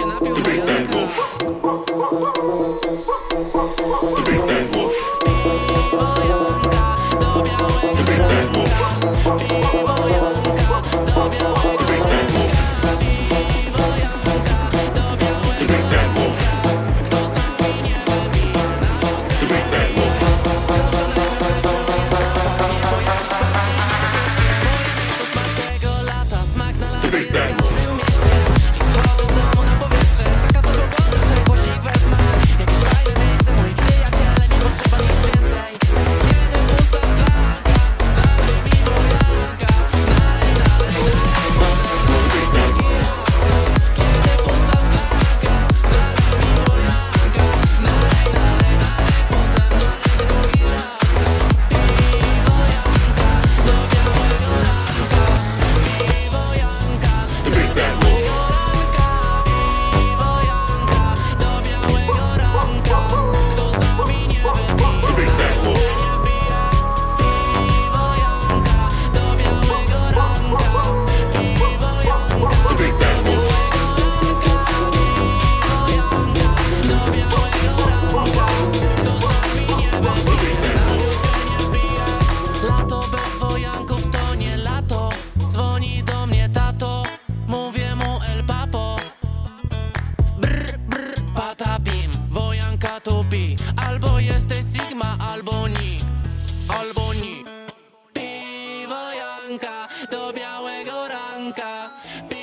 Imagina a pior Albo jesteś Sigma, albo ni. Albo ni. Piwo Janka do białego ranka. Pi